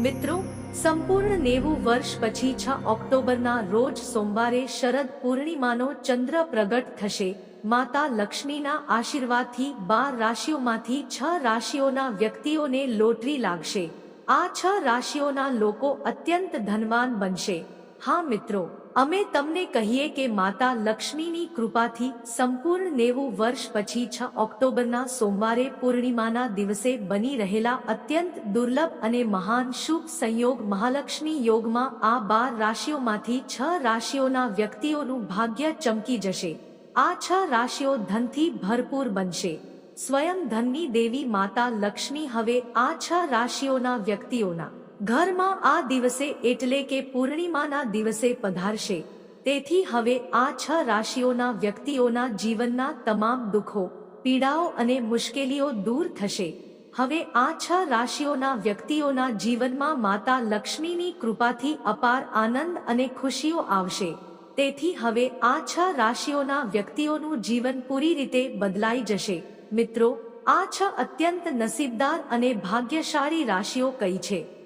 મિત્રો, સંપૂર્ણ નેવું વર્ષ પછી છ ઓક્ટોબરના રોજ સોમવારે શરદ પૂર્ણિમાનો ચંદ્ર પ્રગટ થશે. માતા લક્ષ્મીના આશીર્વાદથી બાર રાશિઓમાંથી છ રાશિઓના વ્યક્તિઓને લોટરી લાગશે. આ છ રાશિઓના લોકો અત્યંત ધનવાન બનશે. હા મિત્રો અમે તમને કહીએ કે માતા લક્ષ્મીની કૃપાથી સંપૂર્ણ નેવું વર્ષ પછી છ ઓક્ટોબરના સોમવારે પૂર્ણિમાના દિવસે બની રહેલા અત્યંત દુર્લભ અને મહાન શુભ સંયોગ મહાલક્ષ્મી યોગમાં આ બાર રાશિઓમાંથી છ રાશિઓના વ્યક્તિઓનું ભાગ્ય ચમકી જશે. આ છ રાશિઓ ધનથી ભરપૂર બનશે. સ્વયં ધનની દેવી માતા લક્ષ્મી હવે આ છ રાશિઓના વ્યક્તિઓના ઘરમાં આ દિવસે એટલે કે પૂર્ણિમાના દિવસે પધારશે. તેથી હવે આ છ રાશિઓના વ્યક્તિઓના જીવનના તમામ દુઃખો, પીડાઓ અને મુશ્કેલીઓ દૂર થશે. હવે આ છ રાશિઓના વ્યક્તિઓના જીવનમાં માતા લક્ષ્મીની કૃપાથી અપાર આનંદ અને ખુશીઓ આવશે. તેથી હવે આ છ રાશિઓના વ્યક્તિઓનું જીવન પૂરી રીતે બદલાઈ જશે. મિત્રો, આ છ અત્યંત નસીબદાર અને ભાગ્યશાળી રાશિઓ કઈ છે?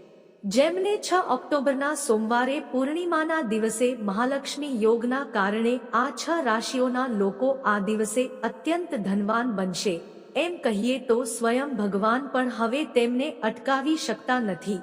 જેમને છ ઓક્ટોબરના સોમવારે પૂર્ણિમાના દિવસે મહાલક્ષ્મી યોગના કારણે આ છ રાશિઓના લોકો આ દિવસે અત્યંત ધનવાન બનશે. એમ કહીએ તો સ્વયં ભગવાન પણ હવે તેમને અટકાવી શકતા નથી.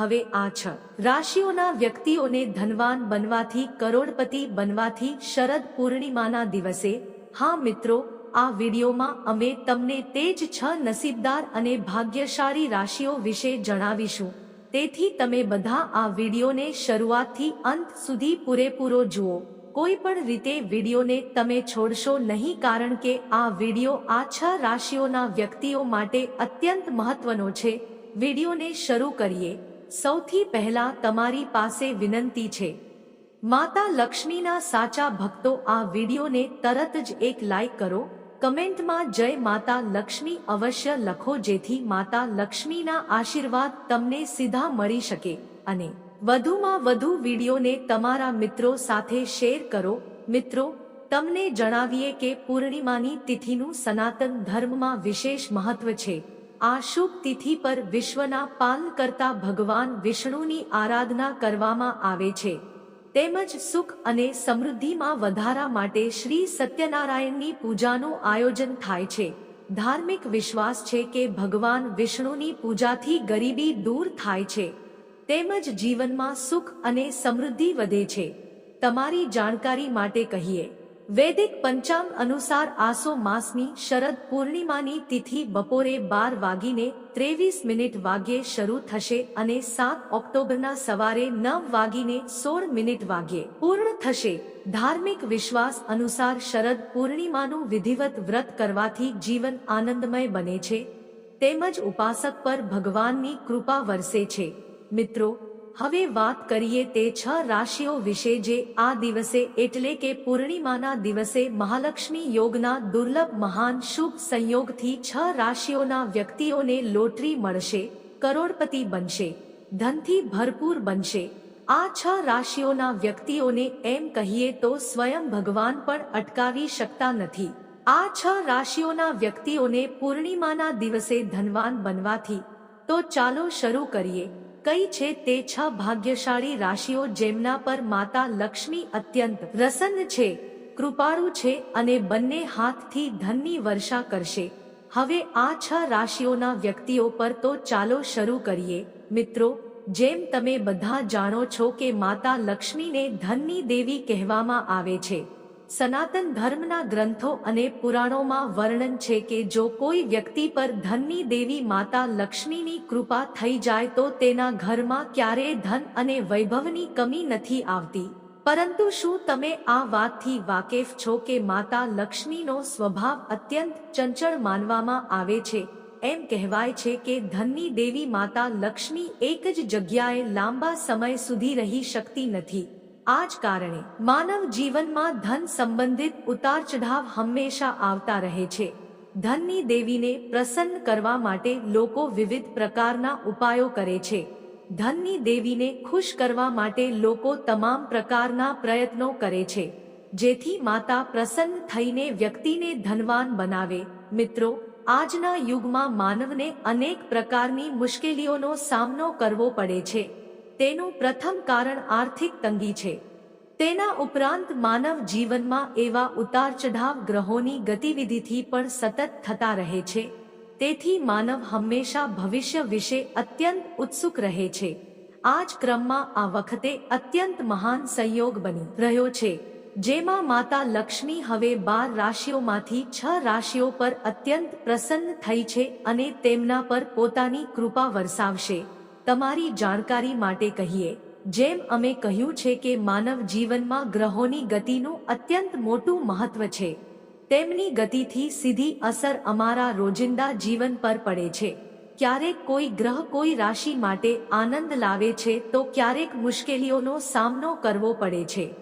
હવે આ છ રાશિઓના વ્યક્તિઓને ધનવાન બનવાથી, કરોડપતિ બનવાથી શરદ પૂર્ણિમાના દિવસે, હા મિત્રો, આ વિડીયોમાં અમે તમને તે જ છ નસીબદાર અને ભાગ્યશાળી રાશિઓ વિશે જણાવીશું. તેથી તમે બધા આ વિડીયોને શરૂઆતથી અંત સુધી પૂરેપૂરો જુઓ. કોઈ પણ રીતે વિડીયોને તમે છોડશો નહીં કારણ કે આ વીડિયો આ છ રાશિઓના વ્યક્તિઓ માટે અત્યંત મહત્વનો છે. વિડીયોને શરૂ કરીએ. સૌથી પહેલા તમારી પાસે વિનંતી છે. માતા લક્ષ્મીના સાચા ભક્તો આ વિડીયોને તરત જ એક લાઈક કરો. કમેન્ટમાં જય માતા લક્ષ્મી અવશ્ય લખો જેથી માતા લક્ષ્મીના આશીર્વાદ તમને સીધા મળી શકે. અને વધુમાં વધુ વિડીયોને તમારા મિત્રો સાથે શેર કરો. મિત્રો, તમને જણાવીએ કે પૂર્ણિમાની તિથિનું સનાતન ધર્મમાં વિશેષ મહત્વ છે. આ શુભ તિથિ પર વિશ્વના પાલન કરતા ભગવાન વિષ્ણુની આરાધના કરવામાં આવે છે. તેમજ સુખ અને સમૃદ્ધિમાં વધારા માટે શ્રી સત્યનારાયણની પૂજાનું આયોજન થાય છે. ધાર્મિક વિશ્વાસ છે કે ભગવાન વિષ્ણુની પૂજાથી ગરીબી દૂર થાય છે. તેમજ જીવનમાં સુખ અને સમૃદ્ધિ વધે છે. તમારી જાણકારી માટે કહીએ. વૈદિક પંચાંગ અનુસાર આસો માસની શરદ પૂર્ણિમાની તિથિ બપોરે બાર વાગીને ત્રેવીસ મિનિટ વાગ્યે શરૂ થશે અને સાત ઓક્ટોબરના સવારે નવ વાગીને સોળ મિનિટ વાગ્યે પૂર્ણ થશે. ધાર્મિક વિશ્વાસ અનુસાર શરદ પૂર્ણિમાનું વિધિવત વ્રત કરવાથી જીવન આનંદમય બને છે. તેમજ ઉપાસક પર ભગવાનની કૃપા વરસે છે. મિત્રો હવે વાત કરીએ તે છ રાશિઓ વિશે જે આ દિવસે એટલે કે પૂર્ણિમાના દિવસે મહાલક્ષ્મી યોગના દુર્લભ મહાન શુભ સંયોગથી છ રાશિઓના વ્યક્તિઓને લોટરી મળશે, કરોડપતિ બનશે, ધનથી ભરપૂર બનશે. આ છ રાશિઓના વ્યક્તિઓને એમ કહીએ તો સ્વયં ભગવાન પણ અટકાવી શકતા નથી. આ છ રાશિઓના વ્યક્તિઓને પૂર્ણિમાના દિવસે ધનવાન બનવાથી તો ચાલો શરૂ કરીએ. કઈ છે તે છ ભાગ્યશાળી રાશિઓ જેમના પર માતા લક્ષ્મી અત્યંત પ્રસન્ન છે, કૃપાળુ છે અને બંને હાથથી ધનની વર્ષા કરશે. હવે આ છ રાશિઓના વ્યક્તિઓ પર તો ચાલો શરૂ કરીએ. મિત્રો, જેમ તમે બધા જાણો છો કે માતા લક્ષ્મીને ધનની દેવી કહેવામાં આવે છે સનાતન ધર્મના ગ્રંથો અને પુરાણોમાં વર્ણન છે કે જો કોઈ વ્યક્તિ પર ધનની દેવી માતા લક્ષ્મીની કૃપા થઈ જાય તો તેના ઘરમાં ક્યારેય ધન અને વૈભવની કમી નથી આવતી. પરંતુ શું તમે આ વાતથી વાકેફ છો કે માતા લક્ષ્મીનો સ્વભાવ અત્યંત ચંચળ માનવામાં આવે છે? એમ કહેવાય છે કે ધનની દેવી માતા લક્ષ્મી એક જ જગ્યાએ લાંબા સમય સુધી રહી શકતી નથી. આ જ કારણે માનવ જીવનમાં ધન સંબંધિત ઉતાર ચઢાવ હંમેશા આવતા રહે છે. ધનની દેવીને પ્રસન્ન કરવા માટે લોકો વિવિધ પ્રકારના ઉપાયો કરે છે. ધનની દેવીને ખુશ કરવા માટે લોકો તમામ પ્રકારના પ્રયત્નો કરે છે. જેથી માતા પ્રસન્ન થઈને વ્યક્તિને ધનવાન બનાવે. મિત્રો, આજના યુગમાં માનવને અનેક પ્રકારની મુશ્કેલીઓનો સામનો કરવો પડે છે. તેનું પ્રથમ કારણ આર્થિક તંગી છે. તેના ઉપરાંત માનવ જીવનમાં એવા ઉતાર ચઢાવ ગ્રહોની ગતિવિધિથી પણ સતત થતા રહે છે. તેથી માનવ હંમેશા ભવિષ્ય વિશે અત્યંત ઉત્સુક રહે છે. આ જ ક્રમમાં આ વખતે અત્યંત મહાન સંયોગ બની રહ્યો છે, જેમાં માતા લક્ષ્મી હવે બાર રાશિઓમાંથી છ રાશિઓ પર અત્યંત પ્રસન્ન થઈ છે અને તેમના પર પોતાની કૃપા વરસાવશે. તમારી જાણકારી માટે કહીએ, જેમ અમે કહ્યું છે કે માનવ જીવનમાં ગ્રહોની ગતિનું અત્યંત મોટું મહત્વ છે. તેમની ગતિથી સીધી અસર અમારા રોજિંદા જીવન પર પડે છે. ક્યારેક કોઈ ગ્રહ કોઈ રાશિ માટે આનંદ લાવે છે તો ક્યારેક મુશ્કેલીઓનો સામનો કરવો પડે છે.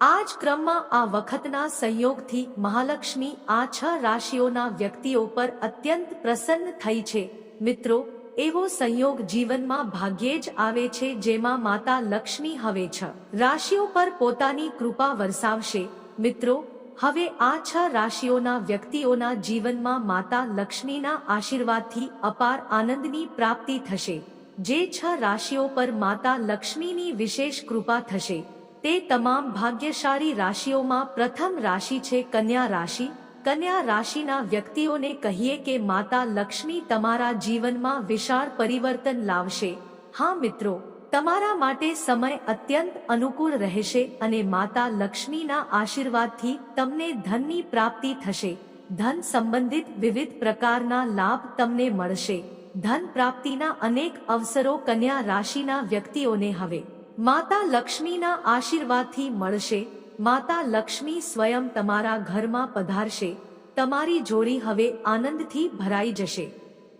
આ જ ક્રમમાં આ વખતના સંયોગથી મહાલક્ષ્મી આ છ રાશિઓના વ્યક્તિઓ પર અત્યંત પ્રસન્ન થઈ છે. મિત્રો એવો સંયોગ જીવનમાં ભાગ્યે જ આવે છે જેમાં માતા લક્ષ્મી હવે છ. રાશિઓ પર પોતાની કૃપા વરસાવશે. મિત્રો, હવે આ છ રાશિઓના વ્યક્તિઓના જીવનમાં માતા લક્ષ્મીના આશીર્વાદથી અપાર આનંદની પ્રાપ્તિ થશે. જે છ રાશિઓ પર માતા લક્ષ્મીની વિશેષ કૃપા થશે. તે તમામ ભાગ્યશાળી રાશિઓમાં પ્રથમ રાશિ છે કન્યા રાશિ. કન્યા રાશિના વ્યક્તિઓને કહીએ કે માતા લક્ષ્મી તમારા જીવનમાં વિશાળ પરિવર્તન લાવશે. હા મિત્રો, તમારા માટે સમય અત્યંત અનુકૂળ રહેશે અને માતા લક્ષ્મીના આશીર્વાદથી તમને ધનની પ્રાપ્તિ થશે. ધન સંબંધિત વિવિધ પ્રકારના લાભ તમને મળશે. ધન પ્રાપ્તિના અનેક અવસરો કન્યા રાશિના વ્યક્તિઓને હવે માતા લક્ષ્મીના આશીર્વાદથી મળશે. માતા લક્ષ્મી સ્વયં તમારા ઘરમાં પધારશે, તમારી જોડી હવે આનંદથી ભરાઈ જશે.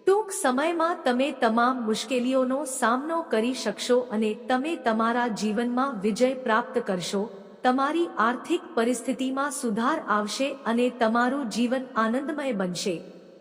ટૂંક સમયમાં તમે તમામ મુશ્કેલીઓનો સામનો કરી શકશો અને તમે તમારા જીવનમાં વિજય પ્રાપ્ત કરશો, તમારી આર્થિક પરિસ્થિતિમાં સુધાર આવશે અને તમારું જીવન આનંદમય બનશે.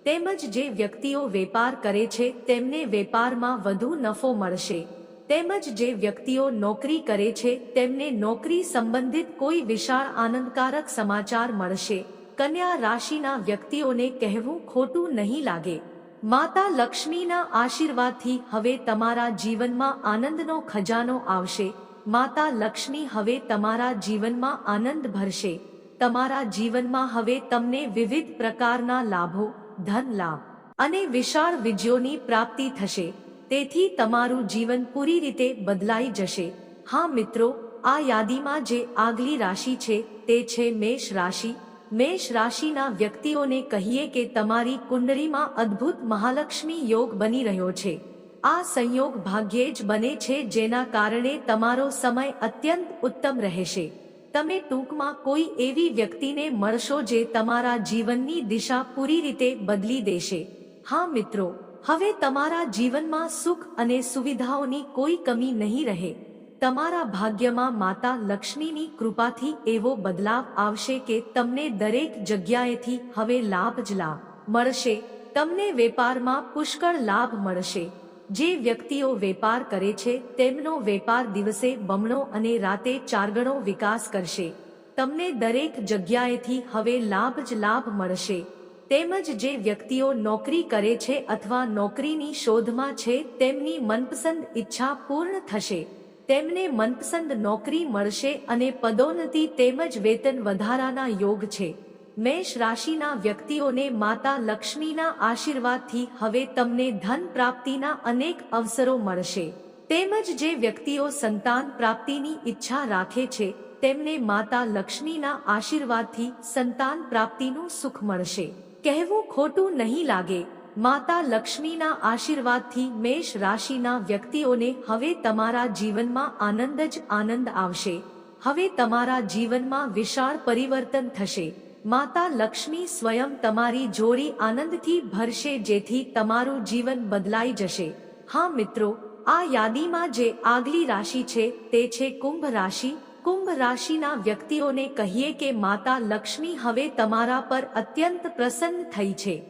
તેમજ જે વ્યક્તિઓ વેપાર કરે છે તેમને વેપારમાં વધુ નફો મળશે. તેમજ જે વ્યક્તિઓ નોકરી કરે છે, તેમને નોકરી સંબંધિત કોઈ વિશાળ આનંદકારક સમાચાર મળશે. કન્યા રાશિના વ્યક્તિઓને કહેવું ખોટું નહીં લાગે. માતા લક્ષ્મીના આશીર્વાદથી હવે તમારા જીવનમાં આનંદનો ખજાનો આવશે. માતા લક્ષ્મી હવે તમારા જીવનમાં આનંદ ભરશે. તમારા જીવનમાં હવે તમને વિવિધ પ્રકારના લાભો, ધન લાભ અને વિશાળ વિજયોની પ્રાપ્તિ થશે. તેથી તમારું જીવન પૂરી રીતે બદલાઈ જશે. હા મિત્રો, આ યાદીમાં જે આગલી રાશિ છે તે છે મેષ રાશિ. મેષ રાશિના વ્યક્તિઓને કહીએ કે તમારી કુંડળીમાં અદ્ભુત મહાલક્ષ્મી યોગ બની રહ્યો છે. આ સંયોગ ભાગ્યે જ બને છે જેના કારણે તમારો સમય અત્યંત ઉત્તમ રહેશે. તમે ટૂંકમાં કોઈ એવી વ્યક્તિને મળશો જે તમારા જીવનની દિશા પૂરી રીતે બદલી દેશે. હા મિત્રો હવે તમારા જીવનમાં સુખ અને સુવિધાઓની કોઈ કમી નહીં રહે. તમારા ભાગ્યમાં માતા લક્ષ્મીની કૃપાથી એવો બદલાવ આવશે કે તમને દરેક જગ્યાએથી હવે લાભ જ લાભ મળશે. તમને વેપારમાં પુષ્કળ લાભ મળશે. જે વ્યક્તિઓ વેપાર કરે છે, તેમનો વેપાર દિવસે બમણો અને રાતે ચારગણો વિકાસ કરશે. તમને દરેક જગ્યાએથી હવે લાભ જ લાભ મળશે. તેમજ જે વ્યક્તિઓ નોકરી કરે છે અથવા નોકરીની શોધમાં છે, તેમની મનપસંદ ઈચ્છા પૂર્ણ થશે. તેમને મનપસંદ નોકરી મળશે અને પદોન્નતિ તેમજ વેતન વધારાના યોગ છે. મેષ રાશિના વ્યક્તિઓને માતા લક્ષ્મીના આશીર્વાદથી હવે તમને ધન પ્રાપ્તિના અનેક અવસરો મળશે. તેમજ જે વ્યક્તિઓ સંતાન પ્રાપ્તિની ઈચ્છા રાખે છે, તેમને માતા લક્ષ્મીના આશીર્વાદથી સંતાન પ્રાપ્તિનું સુખ મળશે. કહેવું ખોટું નહીં લાગે. માતા લક્ષ્મીના આશીર્વાદથી મેષ રાશિના વ્યક્તિઓને હવે તમારા જીવનમાં આનંદ જ આનંદ આવશે. હવે તમારા જીવનમાં વિશાળ પરિવર્તન થશે. માતા લક્ષ્મી સ્વયં તમારી જોડી આનંદથી ભરશે જેથી તમારું જીવન બદલાઈ જશે. હા મિત્રો, આ યાદીમાં જે આગલી રાશિ છે તે છે કુંભ રાશિ. કુંભ રાશિના વ્યક્તિઓને કહીએ કે માતા લક્ષ્મી હવે તમારા પર અત્યંત પ્રસન્ન થઈ છે.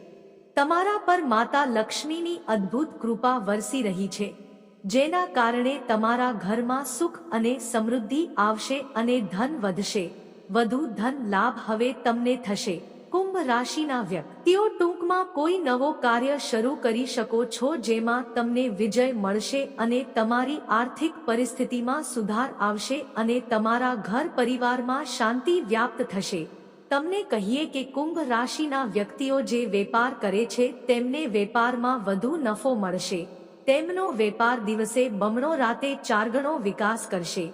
તમારા પર માતા લક્ષ્મીની અદ્ભુત કૃપા વરસી રહી છે. જેના કારણે તમારા ઘરમાં સુખ અને સમૃદ્ધિ આવશે અને ધન વધશે. વધુ ધન લાભ હવે તમને થશે. કુંભ રાશિના વ્યક્તિઓ ટૂંકમાં કોઈ નવો કાર્ય શરૂ કરી શકો છો જેમાં તમને વિજય મળશે અને તમારી આર્થિક પરિસ્થિતિમાં સુધાર આવશે અને તમારા ઘર પરિવારમાં શાંતિ વ્યાપ્ત થશે. તમને કહીએ કે કુંભ રાશિના વ્યક્તિઓ જે વેપાર કરે છે તેમને વેપારમાં વધુ નફો મળશે. તેમનો વેપાર દિવસે બમણો રાતે ચારગણો વિકાસ કરશે.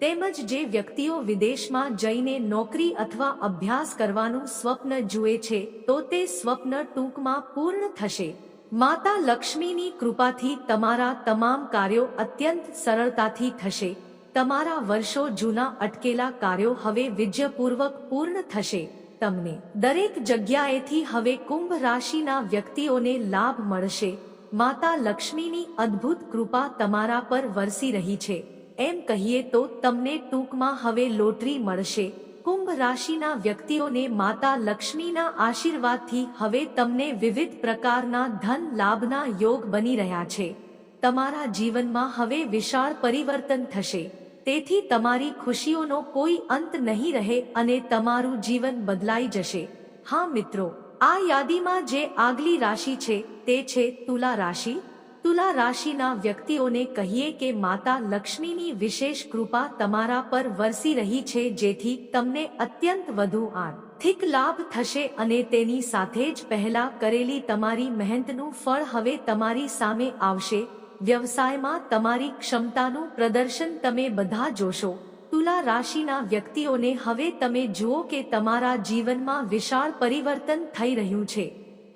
તેમજ જે વ્યક્તિઓ વિદેશમાં જઈને નોકરી અથવા અભ્યાસ કરવાનું સ્વપ્ન જુએ છે, તો તે સ્વપ્ન ટૂંકમાં પૂર્ણ થશે. માતા લક્ષ્મીની કૃપાથી તમારા તમામ કાર્યો અત્યંત સરળતાથી થશે. તમારા વર્ષો જૂના અટકેલા કાર્યો હવે વિજયપૂર્વક પૂર્ણ થશે. તમને દરેક જગ્યાએથી હવે કુંભ રાશિના વ્યક્તિઓને લાભ મળશે. માતા લક્ષ્મીની અદ્ભુત કૃપા તમારા પર વરસી રહી છે. એમ કહીએ તો તમને ટૂંકમાં હવે લોટરી મળશે. કુંભ રાશિના વ્યક્તિઓને માતા લક્ષ્મીના આશીર્વાદથી હવે તમને વિવિધ પ્રકારના ધન લાભના યોગ બની રહ્યા છે. તમારા જીવનમાં હવે વિશાળ પરિવર્તન થશે. તેથી તમારી ખુશીઓનો કોઈ અંત નહીં રહે અને તમારું જીવન બદલાઈ જશે. હા મિત્રો, આ યાદીમાં જે આગલી રાશિ છે તે છે તુલા રાશિ. તુલા રાશિના વ્યક્તિઓને કહીએ કે માતા લક્ષ્મીની વિશેષ કૃપા તમારા પર વરસી રહી છે, જેથી તમને અત્યંત વધુ આર્થિક લાભ થશે અને તેની સાથે જ પહેલા કરેલી તમારી મહેનતનું ફળ હવે તમારી સામે આવશે. વ્યવસાયમાં તમારી ક્ષમતાનું પ્રદર્શન તમે બધા જોશો. તુલા રાશિના વ્યક્તિઓને હવે તમે જુઓ કે તમારા જીવનમાં વિશાળ પરિવર્તન થઈ રહ્યું છે.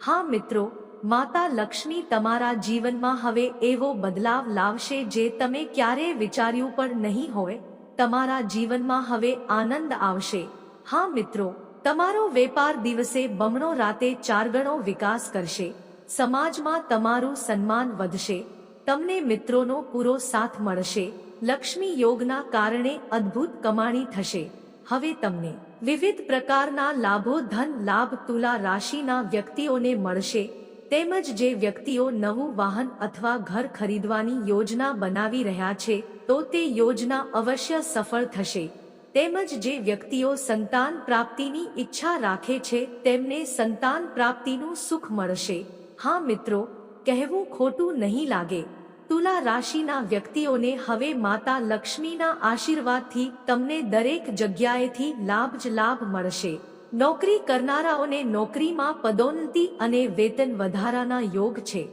હા મિત્રો માતા લક્ષ્મી તમારા જીવનમાં હવે એવો બદલાવ લાવશે જે તમે ક્યારેય વિચાર્યું પણ નહીં હોય. તમારા જીવનમાં હવે આનંદ આવશે. હા મિત્રો, તમારો વેપાર દિવસે બમણો રાતે ચારગણો વિકાસ કરશે. સમાજમાં તમારું સન્માન વધશે. તમને મિત્રોનો પૂરો સાથ મળશે. લક્ષ્મી યોગના કારણે અદ્ભુત કમાણી થશે. હવે તમને વિવિધ પ્રકારના લાભો ધન લાભ તુલા રાશિના વ્યક્તિઓને મળશે. તેમજ જે વ્યક્તિઓ નવું વાહન અથવા ઘર ખરીદવાની યોજના બનાવી રહ્યા છે, તો તે યોજના અવશ્ય સફળ થશે. તેમજ જે વ્યક્તિઓ સંતાન પ્રાપ્તિની ઈચ્છા રાખે છે, તેમને સંતાન પ્રાપ્તિનું સુખ મળશે. હા મિત્રો, કહેવું ખોટું નહીં લાગે. તુલા રાશિના વ્યક્તિઓને હવે માતા લક્ષ્મીના આશીર્વાદથી તમને દરેક જગ્યાએથી લાભ જ લાભ મળશે. નોકરી કરનારાઓને નોકરીમાં પદોન્નતિ અને વેતન વધારાના યોગ છે.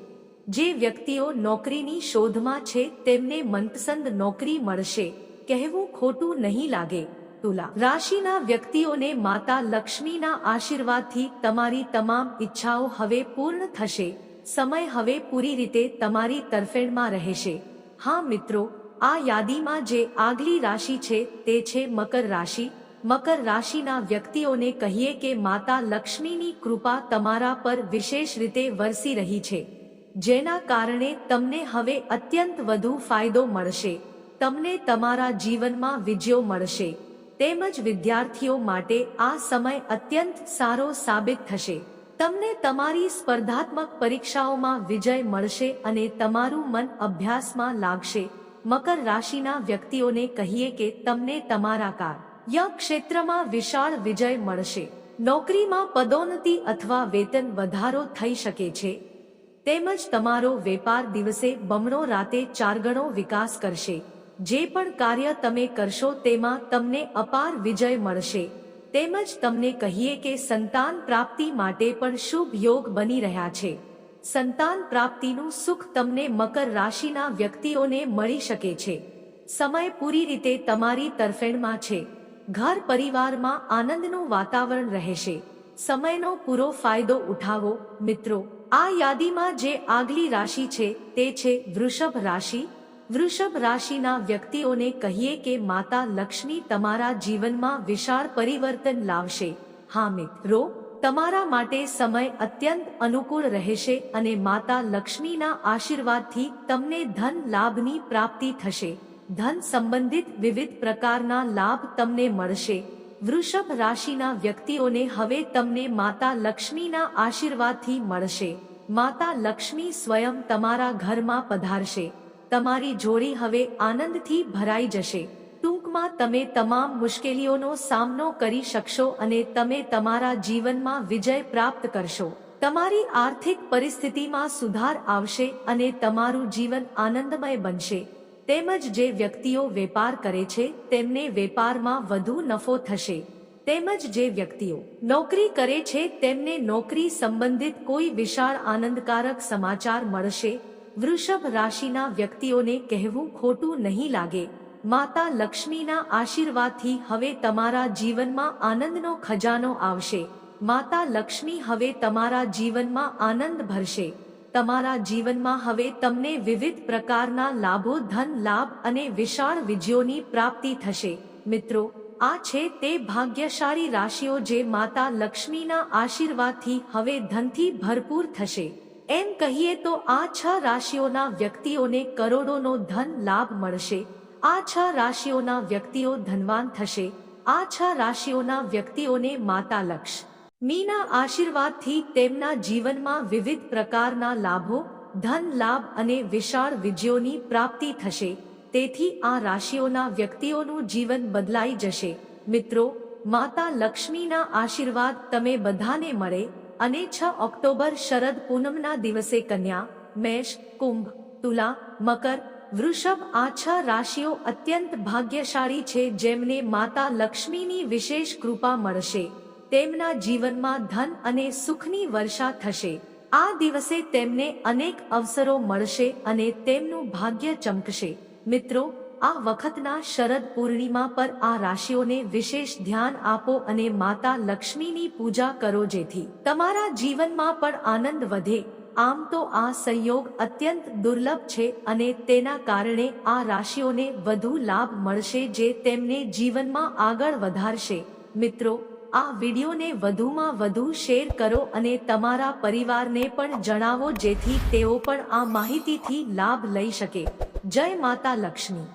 જે વ્યક્તિઓ નોકરીની શોધમાં છે, તેમને મનપસંદ નોકરી મળશે. કહેવું ખોટું નહીં લાગે. તુલા. રાશિના વ્યક્તિઓને માતા લક્ષ્મીના આશીર્વાદથી તમારી તમામ ઈચ્છાઓ હવે પૂર્ણ થશે. સમય હવે પૂરી રીતે તમારી તરફેણમાં રહેશે. હા મિત્રો, આ યાદીમાં જે આગલી રાશિ છે, તે છે મકર રાશિ. મકર રાશિના વ્યક્તિઓને કહીએ કે માતા લક્ષ્મીની કૃપા તમારા પર વિશેષ રીતે વરસી રહી છે. જેના કારણે તમને હવે અત્યંત વધુ ફાયદો મળશે. તમને તમારા જીવનમાં વિજયો મળશે. તેમજ વિદ્યાર્થીઓ માટે આ સમય અત્યંત સારો સાબિત થશે. તમને તમારી સ્પર્ધાત્મક પરીક્ષાઓમાં વિજય મળશે અને તમારું મન અભ્યાસમાં લાગશે. મકર રાશિના વ્યક્તિઓને કહીએ કે તમને તમારા કાર્ય ક્ષેત્રમાં વિશાળ વિજય મળશે. નોકરીમાં પદોન્નતિ અથવા વેતન વધારો થઈ શકે છે. તેમજ તમારો વેપાર દિવસે બમણો રાતે ચારગણો વિકાસ કરશે. જે પણ કાર્ય તમે કરશો તેમાં તમને અપાર વિજય મળશે. તેમજ તમને કહીએ કે સંતાન પ્રાપ્તિ માટે પણ શુભ યોગ બની રહ્યા છે. સંતાન પ્રાપ્તિનું સુખ તમને મકર રાશિના વ્યક્તિઓને મળી શકે છે. સમય પૂરી રીતે તમારી તરફેણમાં છે. ઘર પરિવારમાં આનંદનું વાતાવરણ રહેશે. સમયનો પૂરો ફાયદો ઉઠાવો, મિત્રો. આ યાદીમાં જે આગલી રાશિ છે તે છે વૃષભ રાશિ. વૃષભ રાશિના વ્યક્તિઓને કહીએ કે માતા લક્ષ્મી તમારા જીવનમાં વિશાળ પરિવર્તન લાવશે. હા, મિત્રો, તમારા માટે સમય અત્યંત અનુકૂળ રહેશે અને માતા લક્ષ્મીના આશીર્વાદથી તમને ધન લાભની પ્રાપ્તિ થશે. ધન સંબંધિત વિવિધ પ્રકારના લાભ તમને મળશે. વૃષભ રાશિના વ્યક્તિઓને હવે તમને માતા લક્ષ્મીના આશીર્વાદથી મળશે. માતા લક્ષ્મી સ્વયં તમારા ઘરમાં પધારશે. તમારી જોડી હવે આનંદથી ભરાઈ જશે. ટૂંકમાં તમે તમામ મુશ્કેલીઓનો સામનો કરી શકશો અને તમે તમારા જીવનમાં વિજય પ્રાપ્ત કરશો. તમારી આર્થિક પરિસ્થિતિમાં સુધાર આવશે અને તમારું જીવન આનંદમય બનશે. તેમજ જે વ્યક્તિઓ વેપાર કરે છે, તેમને વેપારમાં વધુ નફો થશે. તેમજ જે વ્યક્તિઓ નોકરી કરે છે, તેમને નોકરી સંબંધિત કોઈ વિશાળ આનંદકારક સમાચાર મળશે. વૃષભ રાશિના વ્યક્તિઓને કહેવું ખોટું નહીં લાગે. માતા લક્ષ્મીના આશીર્વાદથી હવે તમારા જીવનમાં આનંદનો ખજાનો આવશે. માતા લક્ષ્મી હવે તમારા જીવનમાં આનંદ ભરશે. તમારા જીવનમાં હવે તમને વિવિધ પ્રકારના લાભો, ધન, લાભ અને વિશાળ વિજયોની પ્રાપ્તિ થશે. મિત્રો, આ છે તે ભાગ્યશાળી રાશિઓ જે માતા લક્ષ્મીના આશીર્વાદથી હવે ધનથી ભરપૂર થશે. એમ કહીએ તો આ છ રાશિઓના વ્યક્તિઓને કરોડોનો ધન લાભ મળશે. આ છ રાશિઓના વ્યક્તિઓ ધનવાન થશે. આ છ રાશિઓના વ્યક્તિઓને માતા લક્ષ મીના આશીર્વાદથી તેમના જીવનમાં વિવિધ પ્રકારના લાભો, ધન લાભ અને વિશાળ વિજયોની પ્રાપ્તિ થશે. તેથી આ રાશિઓના વ્યક્તિઓનું જીવન બદલાઈ જશે. મિત્રો, માતા લક્ષ્મીના આશીર્વાદ તમે બધાને મળે અને છ ઓક્ટોબર શરદ પૂનમના દિવસે કન્યા, મેષ, કુંભ, તુલા, મકર, વૃષભ આ છ રાશિઓ અત્યંત ભાગ્યશાળી છે જેમને માતા લક્ષ્મીની વિશેષ કૃપા મળશે. તેમના જીવનમાં ધન અને સુખની વર્ષા થશે. આ દિવસે તેમને અનેક અવસરો મળશે અને તેમનું ભાગ્ય ચમકશે. મિત્રો, આ વખતના શરદ પૂર્ણિમા પર આ રાશિઓને વિશેષ ધ્યાન આપો અને માતા લક્ષ્મીની પૂજા કરો જેથી તમારા જીવનમાં પણ આનંદ વધે. આમ તો આ સંયોગ અત્યંત દુર્લભ છે અને તેના કારણે આ રાશિઓને વધુ લાભ મળશે જે તેમને જીવનમાં આગળ વધારશે. મિત્રો આ વિડીયોને વધુમાં વધુ શેર કરો અને તમારા પરિવારને પણ જણાવો જેથી તેઓ પણ આ માહિતીથી લાભ લઈ શકે. જય માતા લક્ષ્મી.